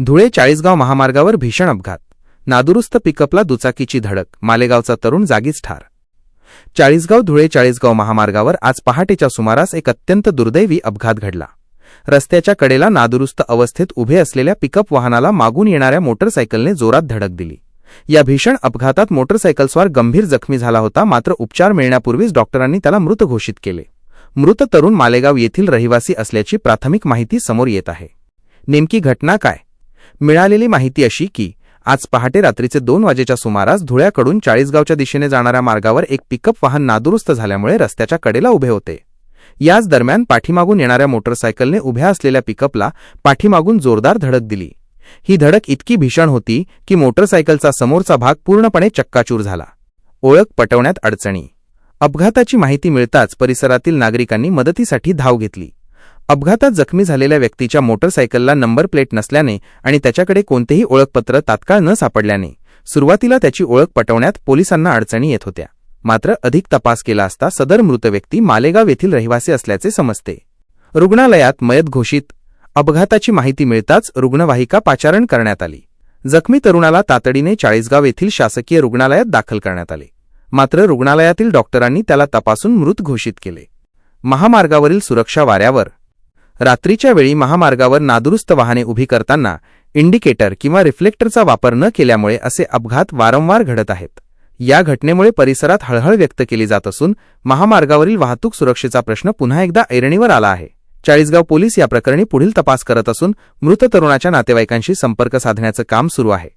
धुळे चाळीसगाव महामार्गावर भीषण अपघात. नादुरुस्त पिकअपला दुचाकीची धडक. मालेगावचा तरुण जागीच ठार. चाळीसगाव धुळे चाळीसगाव महामार्गावर आज पहाटेच्या सुमारास एक अत्यंत दुर्दैवी अपघात घडला. रस्त्याच्या कडेला नादुरुस्त अवस्थेत उभे असलेल्या पिकअप वाहनाला मागून येणाऱ्या मोटरसायकलने जोरात धडक दिली. या भीषण अपघातात मोटरसायकलस्वार गंभीर जखमी झाला होता मात्र उपचार मिळण्यापूर्वीच डॉक्टरांनी त्याला मृत घोषित केले. मृत तरुण मालेगाव येथील रहिवासी असल्याची प्राथमिक माहिती समोर येत आहे. नेमकी घटना काय? मिळालेली माहिती अशी की आज पहाटे रात्रीचे दोन वाजेच्या सुमारास धुळ्याकडून चाळीसगावच्या दिशेने जाणाऱ्या मार्गावर एक पिकअप वाहन नादुरुस्त झाल्यामुळे रस्त्याच्या कडेला उभे होते. याच दरम्यान पाठीमागून येणाऱ्या मोटरसायकलने उभ्या असलेल्या पिकअपला पाठीमागून जोरदार धडक दिली. ही धडक इतकी भीषण होती की मोटरसायकलचा समोरचा भाग पूर्णपणे चक्काचूर झाला. ओळख पटवण्यात अडचणी. अपघाताची माहिती मिळताच परिसरातील नागरिकांनी मदतीसाठी धाव घेतली. अपघातात जखमी झालेल्या व्यक्तीच्या मोटरसायकलला नंबर प्लेट नसल्याने आणि त्याच्याकडे कोणतेही ओळखपत्र तात्काळ न सापडल्याने सुरुवातीला त्याची ओळख पटवण्यात पोलिसांना अडचणी येत होत्या. मात्र अधिक तपास केला असता सदर मृत व्यक्ती मालेगाव येथील रहिवासी असल्याचे समजते. रुग्णालयात मयत घोषित. अपघाताची माहिती मिळताच रुग्णवाहिका पाचारण करण्यात आली. जखमी तरुणाला तातडीने चाळीसगाव येथील शासकीय रुग्णालयात दाखल करण्यात आले. मात्र रुग्णालयातील डॉक्टरांनी त्याला तपासून मृत घोषित केले. महामार्गावरील सुरक्षा वाऱ्यावर रात्रीच्या वेळी महामार्गावर नादुरुस्त वाहने उभी करताना इंडिकेटर किंवा रिफ्लेक्टरचा वापर न केल्यामुळे असे अपघात वारंवार घडत आहेत. या घटनेमुळे परिसरात हळहळ व्यक्त केली जात असून महामार्गावरील वाहतूक सुरक्षेचा प्रश्न पुन्हा एकदा ऐरणीवर आला आहे. चाळीसगाव पोलीस या प्रकरणी पुढील तपास करत असून मृत तरुणाच्या नातेवाईकांशी संपर्क साधण्याचं काम सुरू आहे.